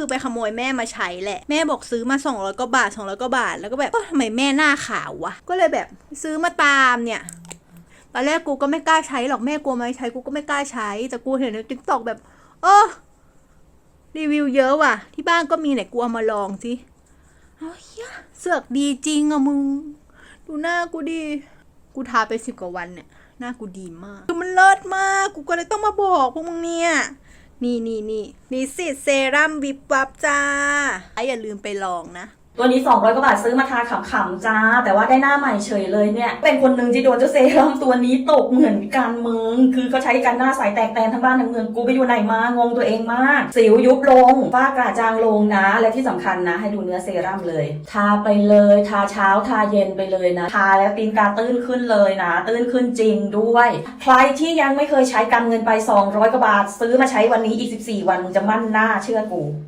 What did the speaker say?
คือไปขโมยแม่มาใช้แหละ แม่บอกซื้อมา200กว่าบาท200กว่าบาท แล้วก็แบบทำไมแม่หน้าขาววะ ก็เลยแบบซื้อมาตามเนี่ยตอนแรกกูก็ไม่กล้าใช้หรอกแม่กลัวไม่ใช้กูก็ไม่กล้าใช้ แต่กูเห็นในติ๊กตอกแบบ เออรีวิวเยอะว่ะ ที่บ้านก็มีไหนกูเอามาลองสิเฮ้ยเสือกดีจริงอะมึง ดูหน้ากูดี กูทาไปสิบกว่าวันเนี่ย หน้ากูดีมาก คือมันเลิศมาก กูก็เลยต้องมาบอกพวกมึงเนี่ย นี่นี่นี่นิสิตเซรั่มวิบวับจ้าอย่าลืมไปลองนะ ตัวนี้ 200 กว่าบาทซื้อมาทาขำๆจ้า แต่ว่าได้หน้าใหม่เฉยเลยเนี่ย เป็นคนหนึ่งที่โดนเจ้าเซรั่มตัวนี้ตกเหมือนกันมึง คือเขาใช้กันหน้าใสแตกแตนทั้งบ้านทั้งเมืองกูไปอยู่ไหนมางงตัวเองมาก สิวยุบลงฝ้ากระจางลงนะ และที่สำคัญนะ ให้ดูเนื้อเซรั่มเลย ทาไปเลย ทาเช้าทาเย็นไปเลยนะ ทาแล้วตีนกาตื้นขึ้นเลยนะ ตื้นขึ้นจริงด้วย ใครที่ยังไม่เคยใช้กำเงินไป 200 กว่าบาท ซื้อมาใช้วันนี้อีก 14 วันมึงจะมั่นหน้าเชื่อกู